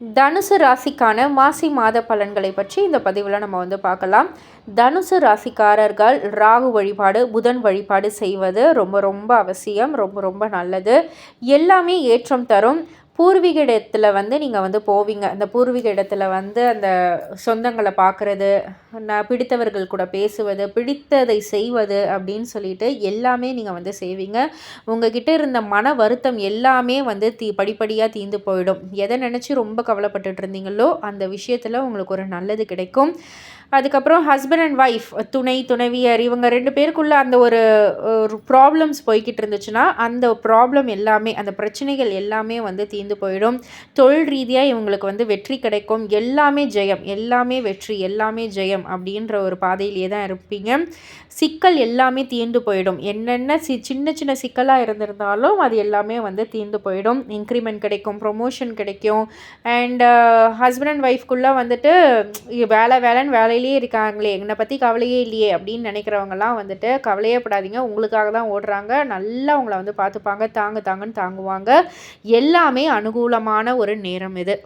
தனுசு ராசிக்கான மாசி மாத பலன்களை பற்றி இந்த பதிவில் நம்ம வந்து பார்க்கலாம். தனுசு ராசிக்காரர்கள் ராகு வழிபாடு புதன் வழிபாடு செய்வது ரொம்ப ரொம்ப அவசியம் ரொம்ப ரொம்ப நல்லது. எல்லாமே ஏற்றம் தரும். பூர்வீக இடத்துல வந்து நீங்கள் வந்து போவீங்க. அந்த பூர்வீக இடத்துல வந்து அந்த சொந்தங்களை பார்க்குறது பிடித்தவர்கள் கூட பேசுவது பிடித்ததை செய்வது அப்படின்னு சொல்லிட்டு எல்லாமே நீங்கள் வந்து செய்வீங்க. உங்ககிட்ட இருந்த மன வருத்தம் எல்லாமே வந்து தீ படிப்படியாக தீந்து போயிடும். எதை நினச்சி ரொம்ப கவலைப்பட்டுட்டு இருந்தீங்களோ அந்த விஷயத்தில் உங்களுக்கு ஒரு நல்லது கிடைக்கும். அதுக்கப்புறம் ஹஸ்பண்ட் அண்ட் ஒய்ஃப் துணை துணைவியர் இவங்க ரெண்டு பேருக்குள்ளே அந்த ஒரு ப்ராப்ளம்ஸ் போய்கிட்டு இருந்துச்சுன்னா அந்த ப்ராப்ளம் எல்லாமே அந்த பிரச்சனைகள் எல்லாமே வந்து தீர்ந்து போயிடும். தொழில் ரீதியாக இவங்களுக்கு வந்து வெற்றி கிடைக்கும். எல்லாமே ஜெயம். எல்லாமே வெற்றி. எல்லாமே ஜெயம். அப்படின்ற ஒரு பாதையிலேயே தான் இருப்பீங்க. சிக்கல் எல்லாமே தீர்ந்து போயிடும். என்னென்ன சி சின்ன சின்ன சிக்கலாக இருந்திருந்தாலும் அது எல்லாமே வந்து தீர்ந்து போயிடும். இன்க்ரிமெண்ட் கிடைக்கும் ப்ரொமோஷன் கிடைக்கும். அண்ட் ஹஸ்பண்ட் அண்ட் ஒய்ஃப்குள்ளே வந்துட்டு வேலை வேலைன்னு வேலையிலேயே இருக்காங்களே. என்னை பற்றி கவலையே இல்லையே அப்படின்னு நினைக்கிறவங்கலாம் வந்துட்டு கவலையே படாதீங்க. உங்களுக்காக தான் ஓடுறாங்க. நல்லா உங்களை வந்து பார்த்துப்பாங்க. தாங்க தாங்கன்னு தாங்குவாங்க. எல்லாமே அனுகூலமான ஒரு நேரம் இது.